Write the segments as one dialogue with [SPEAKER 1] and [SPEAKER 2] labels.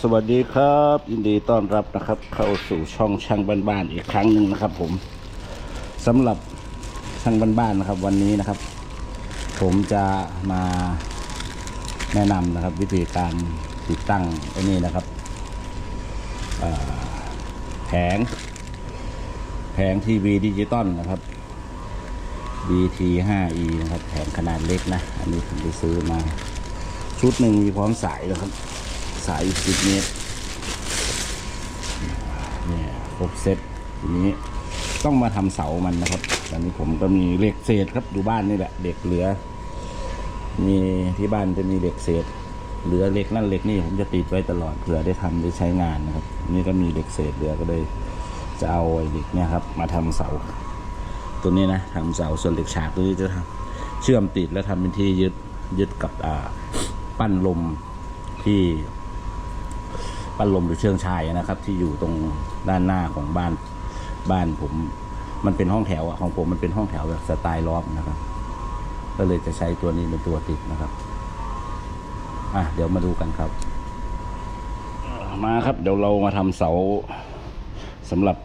[SPEAKER 1] สวัสดีครับ ยินดีต้อนรับนะครับ เข้าสู่ช่องช่างบ้านๆอีกครั้งหนึ่งนะครับ ผมสำหรับช่างบ้านๆนะครับ วันนี้นะครับ ผมจะมาแนะนำนะครับ วิธีการติดตั้งไอ้นี่นะครับแผง แผงทีวีดิจิตอลนะครับ BT 5E นะครับ แผงขนาดเล็กนะ อันนี้ผมไปซื้อมา ชุดหนึ่งมีพร้อมสายนะครับ สายสิบเมตรเนี่ยครบเซตทีนี้ต้องมาทำเสามันนะครับ ตอนนี้ผมก็มีเหล็กเศษครับอยู่บ้านนี่แหละเหล็กเหลือ มีที่บ้านจะมีเหล็กเศษ เหลือเหล็กนั่นเหล็กนี่ผมจะติดไว้ตลอดเผื่อได้ทำได้ใช้งานนะครับ นี่ก็มีเหล็กเศษเหลือก็เลยจะเอาไอ้เหล็กเนี่ยครับ มาทำเสา ตัวนี้นะทำเสาส่วนเหล็กฉากตัวนี้จะทำเชื่อมติดแล้วทำเป็นที่ยึดยึดกับอ่าปั้นลมที่ ปั้นลมหรือเชิงชายนะครับ ที่อยู่ตรงด้านหน้าของบ้านบ้านผม มันเป็นห้องแถวอะของผมมันเป็นห้องแถวแบบสไตล์ล็อบนะครับ ก็เลยจะใช้ตัวนี้เป็นตัวติดนะครับอะเดี๋ยวมาดูกันครับ มาครับ เดี๋ยวเรามาทำเสาสำหรับ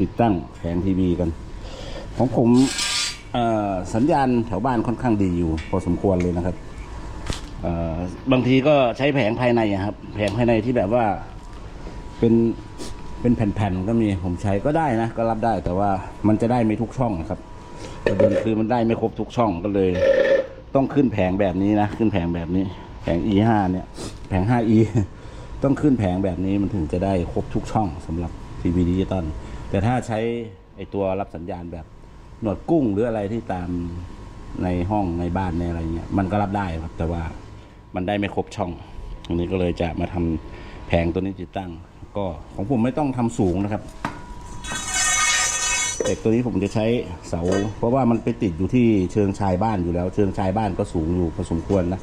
[SPEAKER 1] ติดตั้งแผงทีวีกัน ของผมสัญญาณแถวบ้านค่อนข้างดีอยู่ พอสมควรเลยนะครับ บางทีก็ใช้แผงภายในอะครับ แผงภายในที่แบบว่าเป็นเป็นแผ่นๆก็มีผมใช้ก็ได้นะก็รับได้แต่ว่ามันจะได้ไม่ทุกช่องนะครับประเด็นคือมันได้ไม่ครบทุกช่องก็เลย ต้องขึ้นแผงแบบนี้นะขึ้นแผงแบบนี้ แผง E5 เนี่ย แผง 5E ต้องขึ้นแผงแบบนี้มันถึงจะได้ครบทุกช่องสำหรับทีวีดิจิตอลแต่ถ้าใช้ไอตัวรับสัญญาณแบบหนวดกุ้งหรืออะไรที่ตามในห้องในบ้านในอะไรเงี้ยมันก็รับได้ครับแต่ว่า มันได้ไม่ครบช่องอันนี้ก็เลยจะมาทำแผงตัวนี้ติดตั้ง ก็ของผมไม่ต้องทำสูงนะครับเด็กตัวนี้ผมจะใช้เสา เพราะว่ามันไปติดอยู่ที่เชิงชายบ้านอยู่แล้ว เชิงชายบ้านก็สูงอยู่พอสมควรนะ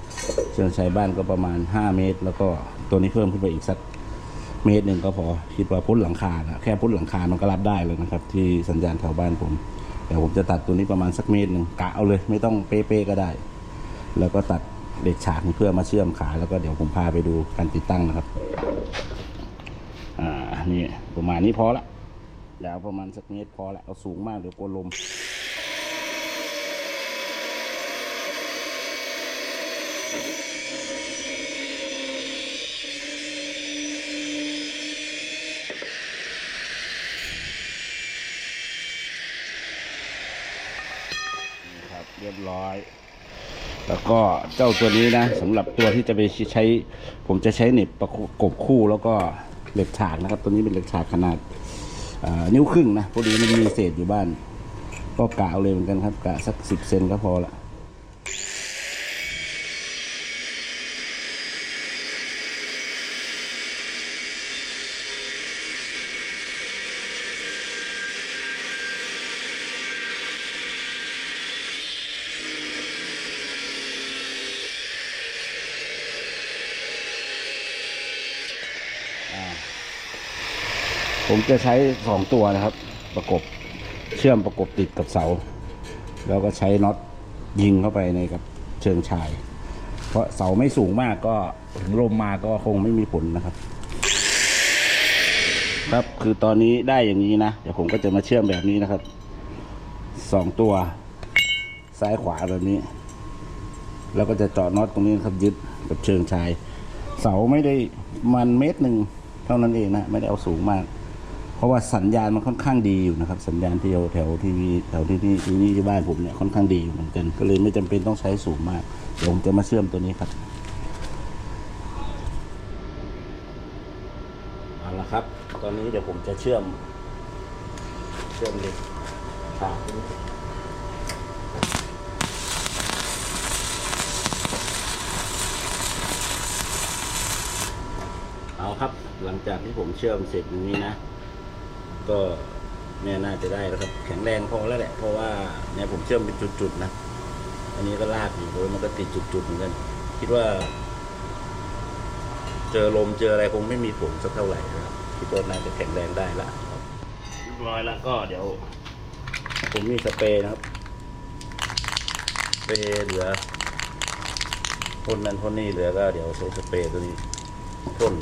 [SPEAKER 1] เชิงชายบ้านก็ประมาณ 5 เมตร แล้วก็ตัวนี้เพิ่มขึ้นไปอีกสักเมตรหนึ่งก็พอคิดว่าพ้นหลังคานะแค่พ้นหลังคามันก็รับได้เลยนะครับ ที่สัญญาณแถวบ้านผมแต่ผมจะตัดตัวนี้ประมาณสักเมตรหนึ่งกะเอาเลย ไม่ต้องเป๊ะๆก็ได้ แล้วก็ตัด เหล็กฉากเพื่อมาเชื่อมขาแล้วก็เดี๋ยวผมพาไปดูการติดตั้งนะครับ อ่านี่ประมาณนี้พอละยาวประมาณสักเมตรพอละเอาสูงมากเดี๋ยวกลัวลมนี่ครับเรียบร้อย แล้วก็เจ้าตัวนี้นะสำหรับตัวที่จะไปใช้ ผมจะใช้เน็บประกบคู่แล้วก็เหล็กฉากนะครับ ตัวนี้เป็นเหล็กฉากขนาดนิ้วครึ่งนะพอดีมันมีเศษอยู่บ้าน ก็กะเอาเลยเหมือนกันครับกะสักสิบเซนก็พอละ ผมจะใช้สองตัวนะครับ ประกบเชื่อมประกบติดกับเสา แล้วก็ใช้น็อตยิงเข้าไปในกับเชิงชาย เพราะเสาไม่สูงมากก็ถึงลมมาก็คงไม่มีผลนะครับ ครับคือตอนนี้ได้อย่างนี้นะ เดี๋ยวผมก็จะมาเชื่อมแบบนี้นะครับสองตัว ซ้ายขวาแบบนี้ แล้วก็จะเจาะน็อตตรงนี้นครับยึดกับเชิงชาย เสาไม่ได้มันเมตรหนึ่งเท่านั้นเองนะ ไม่ได้เอาสูงมาก ราะว่าสัญญาณมันค่อนข้างดีอยู่นะครับ สัญญาณที่แถวทีวีแถวที่นี่ที่นี่ที่บ้านผมเนี่ยค่อนข้างดีอยู่เหมือนกันก็เลยไม่จำเป็นต้องใช้สูงมากเดี๋ยวผมจะมาเชื่อมตัวนี้ครับเอาละครับ ตอนนี้เดี๋ยวผมจะเชื่อม เชื่อมเล็กฉากเอาครับหลังจากที่ผมเชื่อมเสร็จอย่างนี้นะ ก็เนี่ยน่าจะได้แล้วครับ แข็งแรงพอแล้วแหละ เพราะว่าเนี่ยผมเชื่อมเป็นจุดๆนะ อันนี้ก็ลากอยู่โดยมันก็ติดจุดๆเหมือนกัน คิดว่า เจอลมเจออะไรคงไม่มีผลสักเท่าไหร่นะครับคิดว่าน่าจะแข็งแรงได้ละเรียบร้อยแล้วก็เดี๋ยว ผมมีสเปรย์นะครับ สเปรย์เหลือพ่นนั้นพ่นนี่เหลือก็เดี๋ยวใช้สเปรย์ตัวนี้พ่น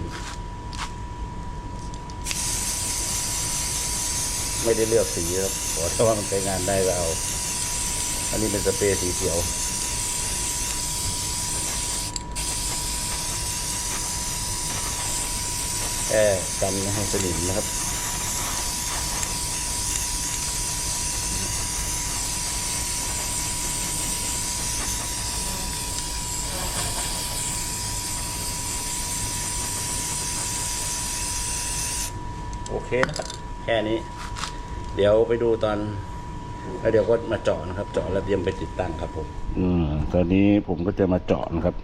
[SPEAKER 1] ไม่ได้เลือกสีครับขอถ้าว่ามันใช้งานได้ก็เอา อันนี้เป็นสเปรย์สีเขียวแค่กันไม่ให้สนิมนะครับโอเคนะครับแค่นี้ เดี๋ยวไปดูตอน แล้วเดี๋ยวก็มาเจาะนะครับ เจาะแล้วเตรียมไปติดตั้งครับผม อืมตอนนี้ผมก็จะมาเจาะนะครับ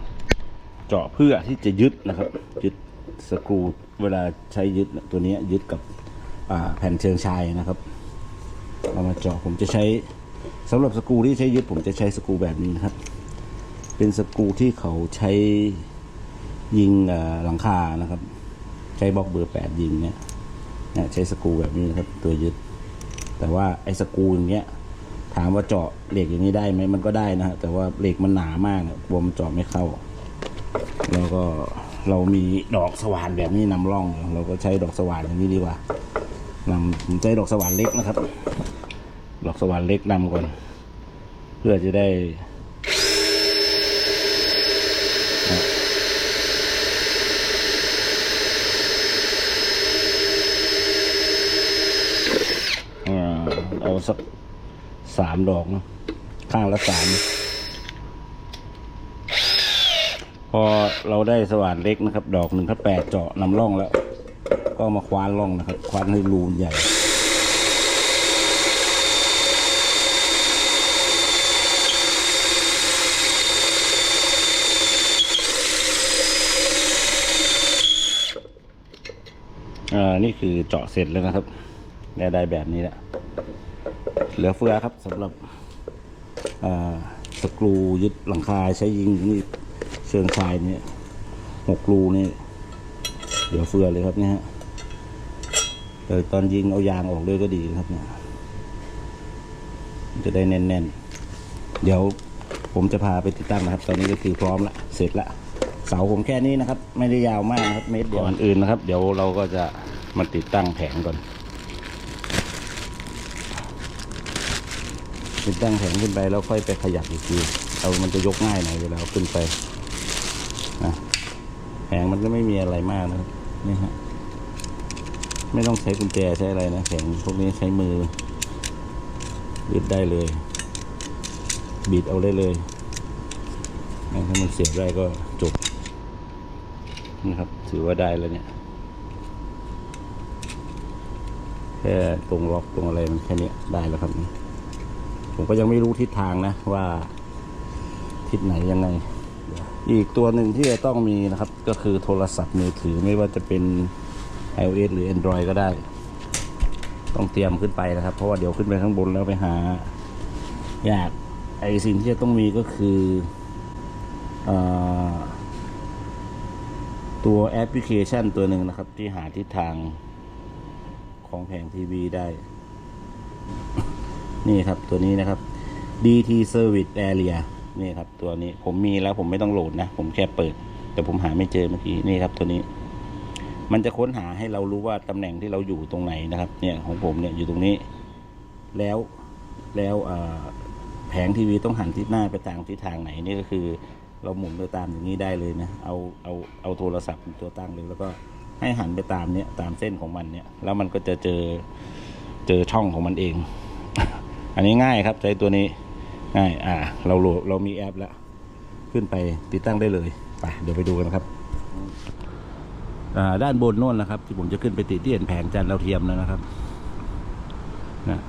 [SPEAKER 1] เจาะเพื่อที่จะยึดนะครับ ยึดสกรูเวลาใช้ยึดตัวนี้ยึดกับอ่าแผ่นเชิงชายนะครับเอามาเจาะผมจะใช้สำหรับสกรูที่ใช้ยึดผมจะใช้สกรูแบบนี้นะครับ เป็นสกรูที่เขาใช้ยิงหลังคานะครับ ใช้บล็อกเบอร์แปดยิงเนี่ยเนี่ยใช้สกรูแบบนี้นะครับ ตัวยึด แต่ว่าไอ้สกูอย่างเงี้ยถามว่าเจาะเหล็กอย่างนี้ได้ไหมมันก็ได้นะฮะแต่ว่าเหล็กมันหนามากกลัวมันเจาะไม่เข้า แล้วก็เรามีดอกสว่านแบบนี้นำร่อง เราก็ใช้ดอกสว่านอย่างนี้ดีกว่านำผมใช้ดอกสว่านเล็กนะครับ ดอกสว่านเล็กนำก่อน เพื่อจะได้นะอ่าเอา สักสามดอกเนอะข้างละสามพอเราได้สว่านเล็กนะครับ ดอกหนึ่งถ้าแปดเจาะนำร่องแล้ว ก็มาคว้านร่องนะครับ คว้านให้รูใหญ่อ่านี่คือเจาะเสร็จแล้วนะครับได้ได้แบบนี้แหละ เหลือเฟือครับสำหรับสกรูยึดหลังคาใช้ยิงนี่เชิงชายเนี่ยหกรูนี่เดี๋ยวเฟือเลยครับเนี่ยฮะแต่ตอนยิงเอายางออกเลยก็ดีครับเนี่ยจะได้แน่นๆ เดี๋ยวผมจะพาไปติดตั้งนะครับ ตอนนี้ก็คือพร้อมละเสร็จละเสาผมแค่นี้นะครับ ไม่ได้ยาวมากครับเมตรเดียวก่อนอื่นนะครับ เดี๋ยวเราก็จะมาติดตั้งแผงก่อน ติดตั้งแผงขึ้นไปแล้วค่อยไปขยับอีกที เอามันจะยกง่ายหน่อยเวลาเอาขึ้นไปนะแผงมันก็ไม่มีอะไรมากนะครับนี่ฮะไม่ต้องใช้กุญแจใช้อะไรนะแผงพวกนี้ใช้มือบิดได้เลย บิดเอาได้เลยถ้ามันเสียบได้ก็จบนะครับ ถือว่าได้แล้วเนี่ย แค่ตรงล็อกตรงอะไรมันแค่นี้ได้แล้วครับ ผมก็ยังไม่รู้ทิศทางนะว่า ทิศไหนยังไง อีกตัวหนึ่งที่จะต้องมีนะครับ ก็คือโทรศัพท์มือถือไม่ว่าจะเป็น iOS หรือ Android ก็ได้ ต้องเตรียมขึ้นไปนะครับ เพราะว่าเดี๋ยวขึ้นไปข้างบนแล้วไปหายากไอสิ่งที่จะต้องมีก็คืออตัวแอปพลิเคชันตัวหนึ่งนะครับ ที่หาทิศทางของแผงทีวีได้ นี่ครับตัวนี้นะครับ DT Service Area นี่ครับตัวนี้ผมมีแล้วผมไม่ต้องโหลดนะ ผมแค่เปิด แต่ผมหาไม่เจอเมื่อกี้นี่ครับตัวนี้ มันจะค้นหาให้เรารู้ว่าตำแหน่งที่เราอยู่ตรงไหนนะครับ เนี่ยของผมเนี่ยอยู่ตรงนี้ แล้วแล้วแผงทีวีต้องหันทิศหน้าไปทางทิศทางไหนนี่ก็คือ เราหมุนไปตามอย่างนี้ได้เลยนะเอาเอาเอาโทรศัพท์เป็นตัวตั้งเลยแล้วก็ให้หันไปตามเนี้ยตามเส้นของมันเนี่ยแล้วมันก็จะเจอเจอช่องของมันเอง อันนี้ง่ายครับใช้ตัวนี้ง่ายอ่า เราโหลดเรามีแอปแล้ว ขึ้นไปติดตั้งได้เลยไปเดี๋ยวไปดูกันครับอ่าด้านบนโน่นนะครับ ที่ผมจะขึ้นไปติดที่เห็นแผงจานดาวเทียมแล้วนะครับนะ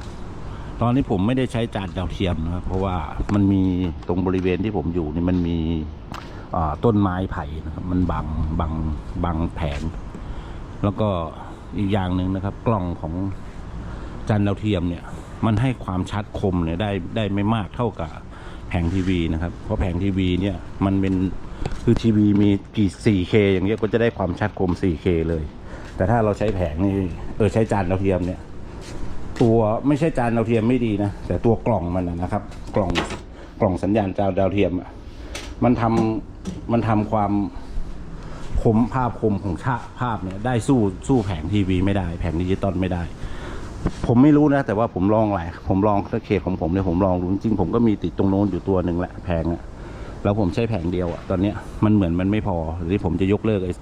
[SPEAKER 1] ตอนนี้ผมไม่ได้ใช้จานดาวเทียมนะครับ เพราะว่ามันมีตรงบริเวณที่ผมอยู่นี่มันมีอ่าต้นไม้ไผ่นะครับ มันบังบังบังแผง แล้วก็อีกอย่างหนึ่งนะครับ กล้องของจานดาวเทียมเนี่ย มันให้ความชัดคมเนี่ยได้ได้ไม่มากเท่ากับแผงทีวีนะครับ เพราะแผงทีวีเนี่ยมันเป็นคือทีวีมีกี่ 4K อย่างเงี้ยก็จะได้ความชัดคม 4K เลย แต่ถ้าเราใช้แผงนี่เออใช้จานดาวเทียมเนี่ย ตัวไม่ใช่จานดาวเทียมไม่ดีนะ แต่ตัวกล่องมันนะครับ กล่องกล่องสัญญาณจานดาวเทียมอะมันทำมันทำความคมภาพคมของชาภาพเนี่ยได้สู้สู้แผงทีวีไม่ได้ แผงดิจิตอลไม่ได้ ผมไม่รู้นะ แต่ว่าผมลองหลายผมลองถ้าเคสของผมเนี่ยผมลองดูจริงผมก็มีติดตรงโน้นอยู่ตัวหนึ่งแหละแผงอะแล้วผมใช้แผงเดียวอะตอนเนี้ยมันเหมือนมันไม่พอหรือผมจะยกเลิกไอ้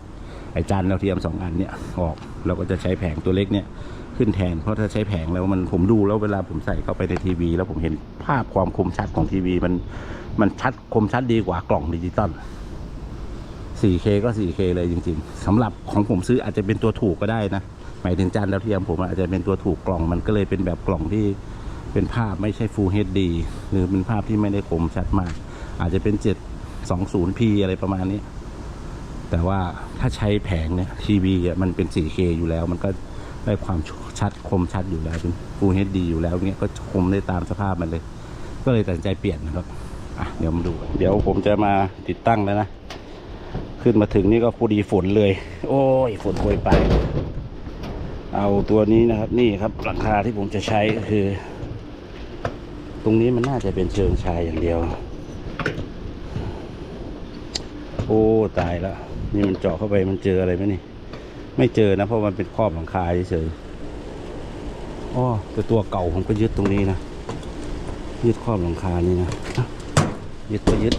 [SPEAKER 1] ไอ้จานดาวเทียมสองอันเนี่ยออกเราก็จะใช้แผงตัวเล็กเนี่ยขึ้นแทน เพราะถ้าใช้แผงแล้วมันผมดูแล้วเวลาผมใส่เข้าไปในทีวี แล้วผมเห็นภาพความคมชัดของทีวี มันมันชัดคมชัดดีกว่ากล่องดิจิตอล 4K ก็ 4K เลยจริง ๆสำหรับของผมซื้ออาจจะเป็นตัวถูกก็ได้นะ มายถึงจานดาวเทียมผมอาจจะเป็นตัวถูกกล่องมันก็เลยเป็นแบบกล่องที่เป็นภาพไม่ใช่ Full HD หรือเป็นภาพที่ไม่ได้คมชัดมาก อาจจะเป็น 720p อะไรประมาณนี้ แต่ว่าถ้าใช้แผงเนี่ยทีวีมันเป็น 4K อยู่แล้ว มันก็ได้ความชัดคมชัดอยู่แล้วเป็น Full HD อยู่แล้วเงี้ยก็คมได้ตามสภาพมันเลย ก็เลยตัดใจเปลี่ยนนะครับอะเดี๋ยวมาดู เดี๋ยวผมจะมาติดตั้งแล้วนะ ขึ้นมาถึงนี่ก็พอดีฝนเลย โอ้ยฝนโปรยไป เอาตัวนี้นะครับนี่ครับราคาที่ผมจะใช้ก็คือ ตรงนี้มันน่าจะเป็นเชิงชายอย่างเดียว โอ้ตายแล้วนี่มันเจาะเข้าไปมันเจออะไรไหมนี่ ไม่เจอนะเพราะมันเป็นครอบหลังคาเฉยอ๋อแต่ตัวเก่าผมก็ยึดตรงนี้นะยึดครอบหลังคานี่นะยึดก็ยึด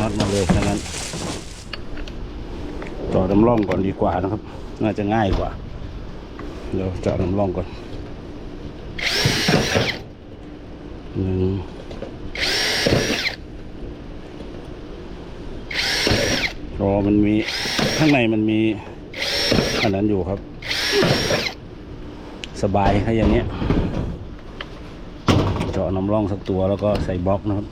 [SPEAKER 1] น็อตมาเลยแค่นั้นเจาะน้ำร่องก่อนดีกว่านะครับ น่าจะง่ายกว่า เดี๋ยวจะน้ำร่องก่อนหนึ่งรอมันมีข้างในมันมีอันนั้นอยู่ครับ สบายถ้าอย่างเนี้ยเจาะน้ำร่องสักตัวแล้วก็ใส่บล็อกนะครับ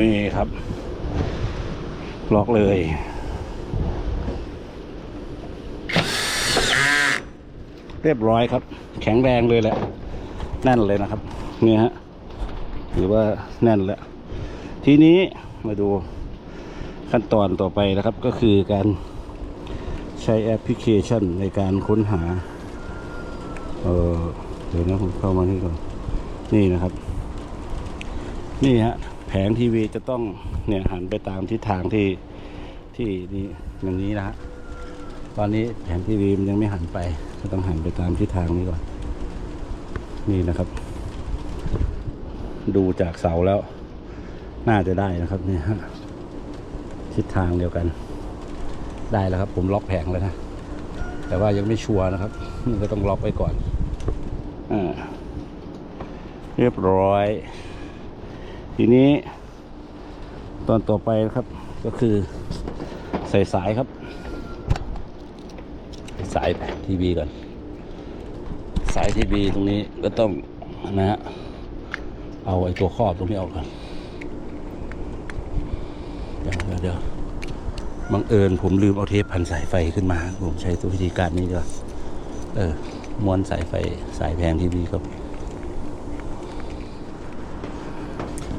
[SPEAKER 1] นี่ ครับ ล็อกเลย เรียบร้อยครับ แข็งแรงเลยแหละ แน่นเลยนะครับ นี่ฮะถือว่าแน่นแล้ว ทีนี้มาดูขั้นตอนต่อไปนะครับก็คือการใช้แอปพลิเคชันในการค้นหา เออเดี๋ยวนะผมเข้ามานี่ก่อน นี่นะครับ นี่ฮะ แผงทีวีจะต้องเนี่ยหันไปตามทิศทางที่ที่นี่อย่างนี้นะฮะตอนนี้แผงทีวีมันยังไม่หันไป ก็ต้องหันไปตามทิศทางนี้ก่อน นี่นะครับ ดูจากเสาแล้ว น่าจะได้นะครับเนี่ยฮะทิศทางเดียวกัน ได้แล้วครับ ผมล็อกแผงแล้วนะแต่ว่ายังไม่ชัวร์นะครับนี่ก็ต้องล็อกไว้ก่อนอ่าเรียบร้อย ทีนี้ ตอนต่อไปครับก็คือใส่สายครับ สายทีวีก่อน สายทีวีตรงนี้ก็ต้องนะฮะเอาไอ้ตัวครอบตรงนี้ออกก่อนเดี๋ยวเดี๋ยวเดี๋ยวบังเอิญผมลืมเอาเทปพันสายไฟขึ้นมา ผมใช้ตัววิธีการนี้ดีกว่าเออม้วนสายไฟสายแพงทีวีครับ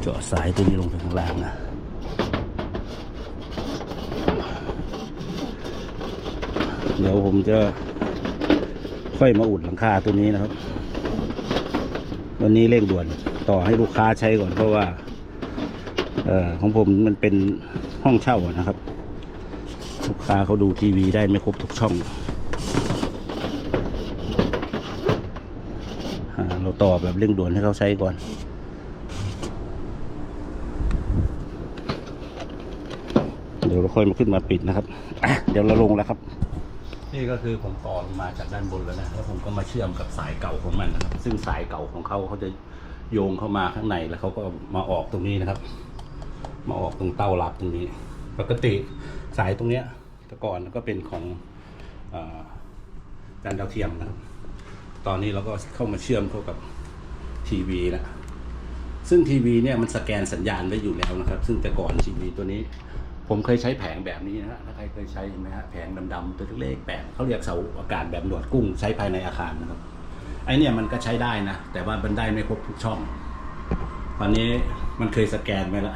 [SPEAKER 1] เจาะสายตัวนี้ลงไปข้างล่างนะเดี๋ยวผมจะค่อยมาอุดหลังคาตัวนี้นะครับ วันนี้เร่งด่วนต่อให้ลูกค้าใช้ก่อนเพราะว่าเออของผมมันเป็นห้องเช่านะครับ ลูกค้าเขาดูทีวีได้ไม่ครบทุกช่องอเราต่อแบบเร่งด่วนให้เขาใช้ก่อน เดี๋ยวเราค่อยมาขึ้นมาปิดนะครับเดี๋ยวเราลงแล้วครับ นี่ก็คือผมต่อมาจากด้านบนแล้วนะแล้วผมก็มาเชื่อมกับสายเก่าของมันนะครับ ซึ่งสายเก่าของเขาเขาจะโยงเข้ามาข้างในแล้วเขาก็มาออกตรงนี้นะครับ มาออกตรงเต้ารับตรงนี้ ปกติสายตรงเนี้ยแต่ก่อนก็เป็นของออจานดาวเทียมนะครับ ตอนนี้เราก็เข้ามาเชื่อมเข้ากับทีวีแล้วซึ่งทีวีเนี่ยมันสแกนสัญญาณไว้อยู่แล้วนะครับ ซึ่งแต่ก่อนทีวีตัวนี้ ผมเคยใช้แผงแบบนี้นะฮะถ้าใครเคยใช้เห็นไหมฮะแผงดำๆตัวเล็กๆแปะเขาเรียกเสาอากาศแบบหนวดกุ้งใช้ภายในอาคารนะครับไอเนี่ยมันก็ใช้ได้นะ แต่ว่ามันได้ไม่ครบทุกช่อง ตอนนี้มันเคยสแกนไว้ละ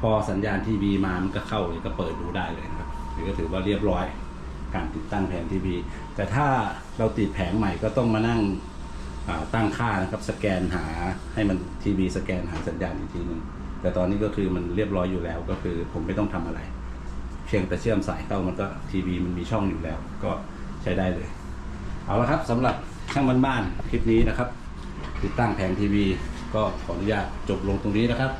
[SPEAKER 1] พอสัญญาณทีวีมามันก็เข้าก็เปิดดูได้เลยนะครับนี่ก็ถือว่าเรียบร้อยการติดตั้งแผงทีวี แต่ถ้าเราติดแผงใหม่ก็ต้องมานั่งตั้งค่านะครับสแกนหาให้มันทีวีสแกนหาสัญญาณอีกทีหนึ่ง แต่ตอนนี้ก็คือมันเรียบร้อยอยู่แล้วก็คือผมไม่ต้องทำอะไร เพียงแต่เชื่อมสายเข้ามันก็ทีวีมันมีช่องอยู่แล้ว ก็ใช้ได้เลย เอาละครับสำหรับช่างบ้านๆคลิปนี้นะครับ ติดตั้งแผงทีวี ก็ขออนุญาตจบลงตรงนี้นะครับ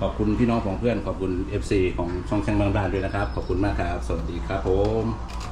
[SPEAKER 1] ขอบคุณพี่น้องของเพื่อนขอบคุณ FC ของช่องช่างบ้านๆด้วยนะครับ ขอบคุณมากครับ สวัสดีครับผม